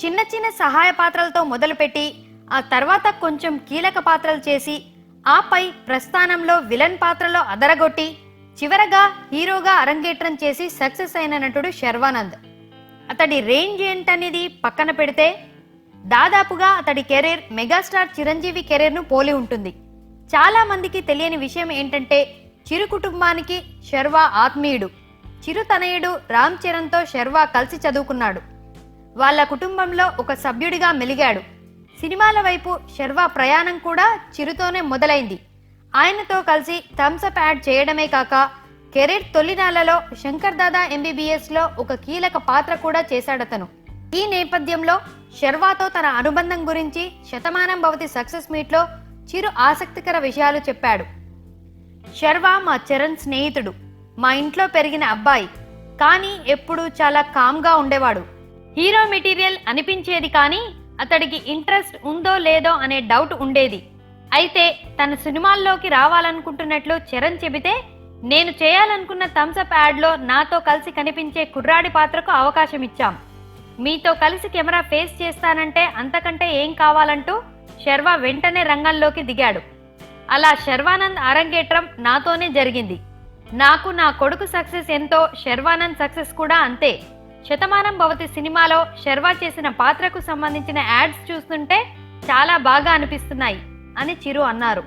చిన్న చిన్న సహాయ పాత్రలతో మొదలుపెట్టి ఆ తర్వాత కొంచెం కీలక పాత్రలు చేసి ఆపై ప్రస్థానంలో విలన్ పాత్రలో అదరగొట్టి చివరగా హీరోగా అరంగేట్రం చేసి సక్సెస్ అయిన నటుడు శర్వానంద్. అతడి రేంజ్ ఏంటనేది పక్కన పెడితే దాదాపుగా అతడి కెరీర్ మెగాస్టార్ చిరంజీవి కెరీర్ను పోలి ఉంటుంది. చాలా మందికి తెలియని విషయం ఏంటంటే చిరు కుటుంబానికి శర్వా ఆత్మీయుడు. చిరు తనయుడు రామ్ చరణ్తో శర్వా కలిసి చదువుకున్నాడు. వాళ్ళ కుటుంబంలో ఒక సభ్యుడిగా మెలిగాడు. సినిమాల వైపు శర్వా ప్రయాణం కూడా చిరుతోనే మొదలైంది. ఆయనతో కలిసి థమ్సప్ యాడ్ చేయడమే కాక కెరీర్ తొలినాళ్ళలో శంకర్ దాదా ఎంబీబీఎస్లో ఒక కీలక పాత్ర కూడా చేశాడతను. ఈ నేపథ్యంలో శర్వాతో తన అనుబంధం గురించి శతమానం భవతి సక్సెస్ మీట్లో చిరు ఆసక్తికర విషయాలు చెప్పాడు. శర్వా మా చరణ్ స్నేహితుడు. మా ఇంట్లో పెరిగిన అబ్బాయి. కానీ ఎప్పుడూ చాలా కామ్గా ఉండేవాడు. హీరో మెటీరియల్ అనిపించేది కానీ అతడికి ఇంట్రెస్ట్ ఉందో లేదో అనే డౌట్ ఉండేది. అయితే తన సినిమాల్లోకి రావాలనుకుంటున్నట్లు చరణ్ చెబితే నేను చేయాలనుకున్న థమ్సప్ యాడ్లో నాతో కలిసి కనిపించే కుర్రాడి పాత్రకు అవకాశం ఇచ్చాం. మీతో కలిసి కెమెరా ఫేస్ చేస్తానంటే అంతకంటే ఏం కావాలంటూ శర్వా వెంటనే రంగంలోకి దిగాడు. అలా శర్వానంద్ అరంగేట్రం నాతోనే జరిగింది. నాకు నా కొడుకు సక్సెస్ ఎంతో శర్వానంద్ సక్సెస్ కూడా అంతే. శతమానం భవతి సినిమాలో శర్వా చేసిన పాత్రకు సంబంధించిన యాడ్స్ చూస్తుంటే చాలా బాగా అనిపిస్తున్నాయి అని చిరు అన్నారు.